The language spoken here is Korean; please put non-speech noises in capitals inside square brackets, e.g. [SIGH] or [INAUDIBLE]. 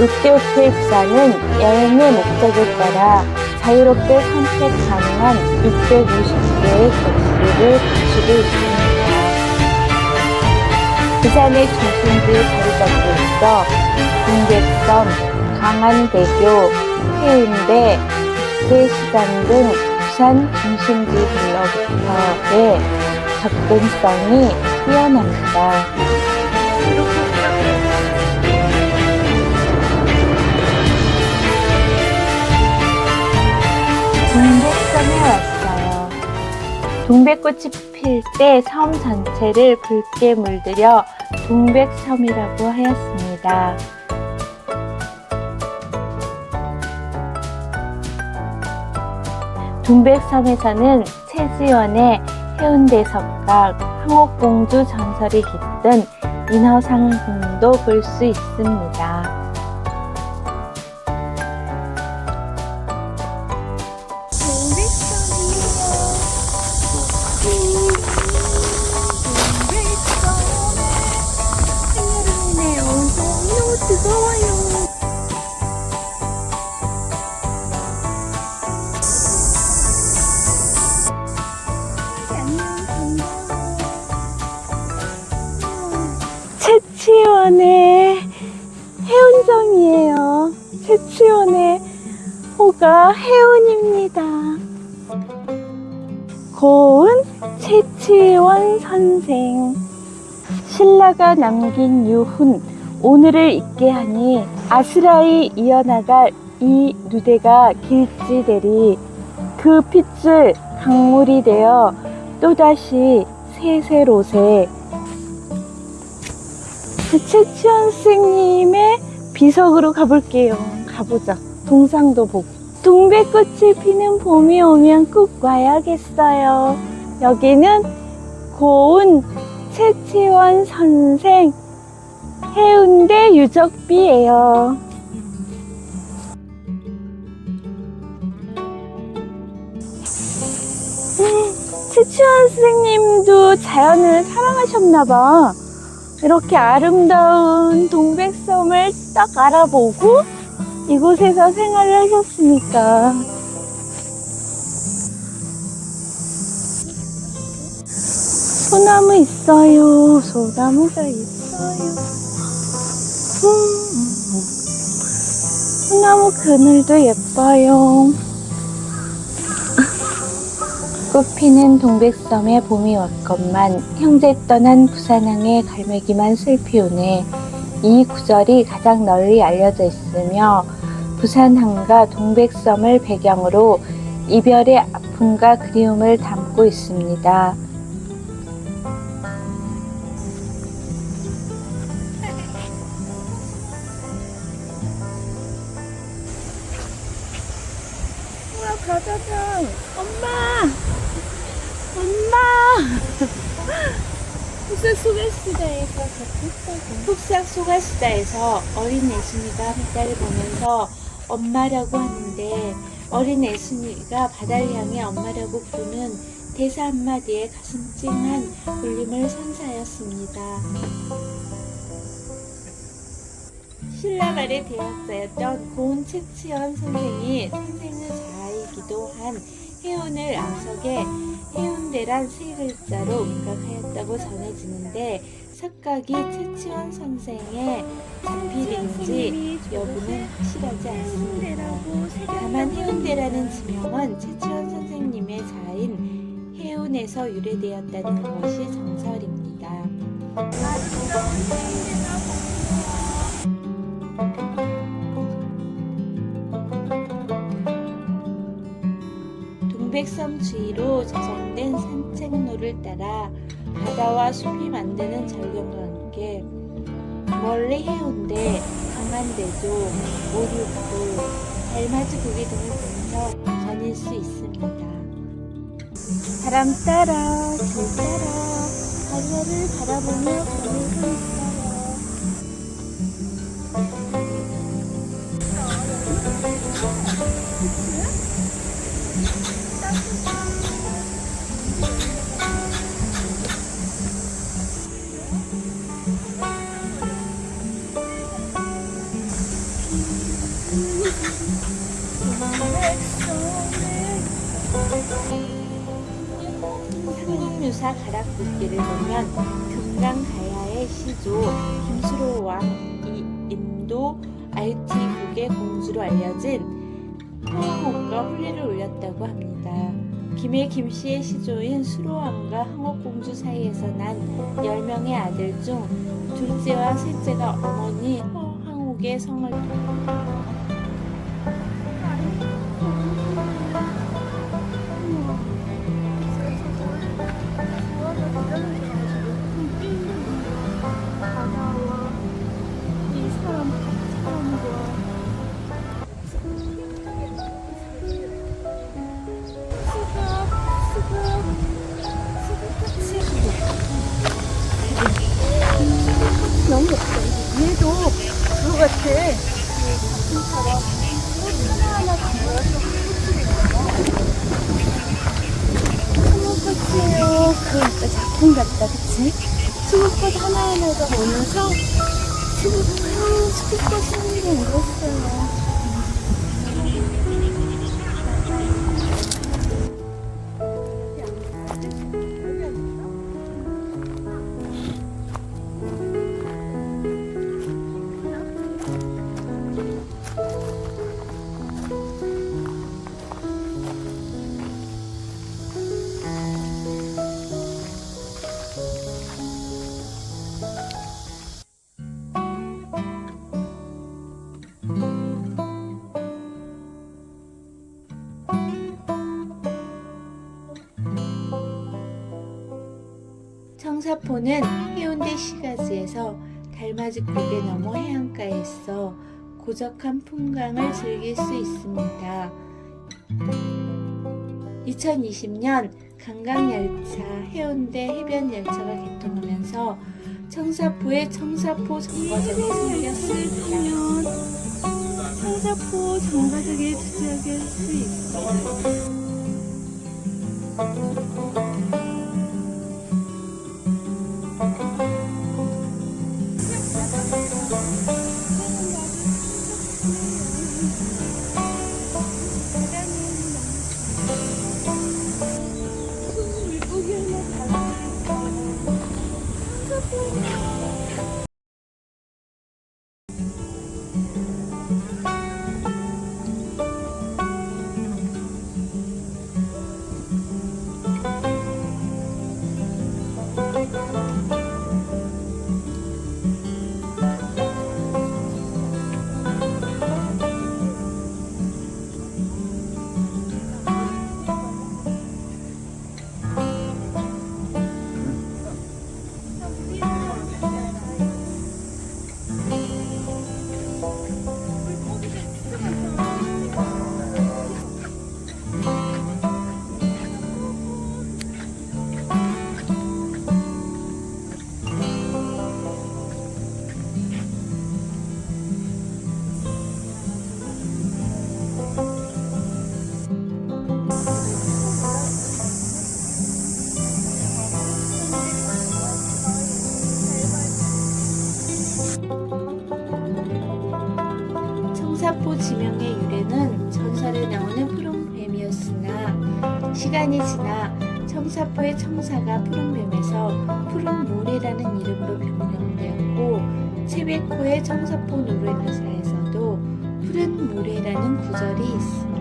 롯데호텔 부산은 여행의 목적에 따라 자유롭게 선택 가능한 650개의 객실을 갖추고 있습니다. 부산의 중심지에 자리 잡고 있어 동백섬, 강안대교, 해운대, 국제시장 등 부산 중심지 블록부터의 접근성이 뛰어납니다. 동백꽃이 필 때 섬 전체를 붉게 물들여 동백섬이라고 하였습니다. 동백섬에서는 최지원의 해운대 석각, 황옥공주 전설이 깃든 인허상궁도 볼 수 있습니다. 호가 해운입니다. 고은 채치원 선생. 신라가 남긴 유훈, 오늘을 잊게 하니 아스라이 이어나갈 이 누대가 길지되리 그 핏줄 강물이 되어 또다시 세세로세 최치원 선생님의 비석으로 가볼게요. 가보자. 동상도 보고. 동백꽃이 피는 봄이 오면 꼭 와야겠어요. 여기는 고운 최치원 선생 해운대 유적비예요. 최치원 선생님도 자연을 사랑하셨나봐. 이렇게 아름다운 동백섬을 딱 알아보고 이곳에서 생활을 하셨으니까. 소나무 있어요. 소나무가 있어요. 음, 소나무 그늘도 예뻐요. 꽃피는 동백섬에 봄이 왔건만 형제 떠난 부산항의 갈매기만 슬피 오네 이 구절이 가장 널리 알려져 있으며 부산항과 동백섬을 배경으로 이별의 아픔과 그리움을 담고 있습니다. 우와 가자장. 엄마! 엄마! [LAUGHS] 흑색 소가시다에서 흑색 소가시다에서 어린 애순이가 바다를 보면서 엄마라고 하는데 어린 애순이가 바다를 향해 엄마라고 부르는 대사 한마디에 가슴 찡한 울림을 선사하였습니다. 신라 말의 대학자였던 고은 채치연 선생이 선생의 자아이기도 한 해운을 암석에 해운대란 세 글자로 입각하였다고 전해지는데 석각이 채치원 선생의 작필인지 여부는 확실하지 않습니다. 다만 해운대라는 지명은 채치원 선생님의 자인 해운에서 유래되었다는 것이 정설입니다. 동백섬 주위로 조성된 산책로를 따라 바다와 숲이 만드는 절경과 함께 멀리 해운대, 강안대교, 오륙도, 달맞이 고개 등을 보면서 거닐 수 있습니다. 바람 따라 길 따라 바다를 바라보며 거닐고 있어요. 유사 가락붙기를 보면 금강가야의 시조 김수로 왕이 인도 알티국의 공주로 알려진 황옥과 혼례를 올렸다고 합니다. 김해 김씨의 시조인 수로왕과 황옥공주 사이에서 난 10명의 아들 중 둘째와 셋째가 어머니 황옥의 성을 작품 같다 그치? 수목꽃 하나하나가 모여서 수국, 아, 수국꽃이 하는 게 이랬어요 청사포는 해운대 시가지에서 달맞이 고개 넘어 해안가에 있어 고적한 풍광을 즐길 수 있습니다. 2020년 관광열차 해운대 해변열차가 개통하면서 청사포에 청사포 정거장이 생겼습니다. 청사포 정가족에 투자하게 할 수. 물 청사포 지명의 유래는 전설에 나오는 푸른 뱀이었으나 시간이 지나 청사포의 청사가 푸른 뱀에서 푸른 모래라는 이름으로 변경되었고 채베코의 청사포 노래 가사에서도 푸른 모래라는 구절이 있습니다.